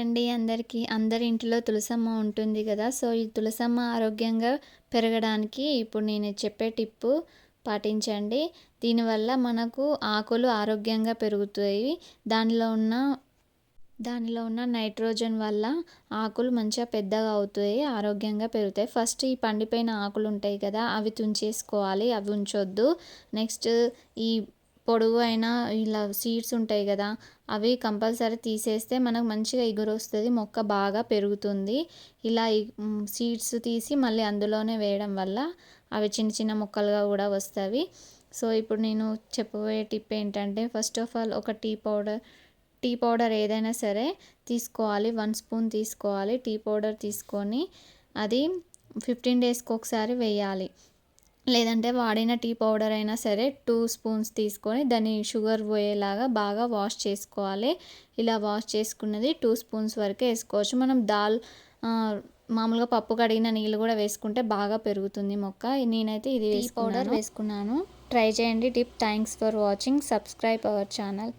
అండి అందరికీ. అందరి ఇంటిలో తులసమ్మ ఉంటుంది కదా. సో ఈ తులసమ్మ ఆరోగ్యంగా పెరగడానికి ఇప్పుడు నేను చెప్పే టిప్పు పాటించండి. దీనివల్ల మనకు ఆకులు ఆరోగ్యంగా పెరుగుతాయి. దానిలో ఉన్న దానిలో ఉన్న నైట్రోజన్ వల్ల ఆకులు మంచిగా పెద్దగా అవుతాయి ఆరోగ్యంగా పెరుగుతాయి. ఫస్ట్ ఈ పండిపోయిన ఆకులు ఉంటాయి కదా అవి తుంచేసుకోవాలి అవి ఉంచొద్దు. నెక్స్ట్ ఈ పొడుగు అయిన ఇలా సీడ్స్ ఉంటాయి కదా అవి కంపల్సరీ తీసేస్తే మనకు మంచిగా ఎగురు వస్తుంది మొక్క బాగా పెరుగుతుంది. ఇలా సీడ్స్ తీసి మళ్ళీ అందులోనే వేయడం వల్ల అవి చిన్న చిన్న మొక్కలుగా కూడా వస్తాయి. సో ఇప్పుడు నేను చెప్పబోయే టిప్ ఏంటంటే ఫస్ట్ ఆఫ్ ఆల్ ఒక టీ పౌడర్ టీ పౌడర్ ఏదైనా సరే తీసుకోవాలి వన్ స్పూన్ తీసుకోవాలి టీ పౌడర్ తీసుకొని అది ఫిఫ్టీన్ డేస్కి ఒకసారి వేయాలి. లేదంటే వాడిన టీ పౌడర్ అయినా సరే టూ స్పూన్స్ తీసుకొని దాన్ని షుగర్ పోయేలాగా బాగా వాష్ చేసుకోవాలి. ఇలా వాష్ చేసుకున్నది టూ స్పూన్స్ వరకే వేసుకోవచ్చు. మనం దాల్ మామూలుగా పప్పు కడిగిన నీళ్ళు కూడా వేసుకుంటే బాగా పెరుగుతుంది మొక్క. నేనైతే ఇది పౌడర్ వేసుకున్నాను. ట్రై చేయండి. Tip thanks for watching. Subscribe our channel.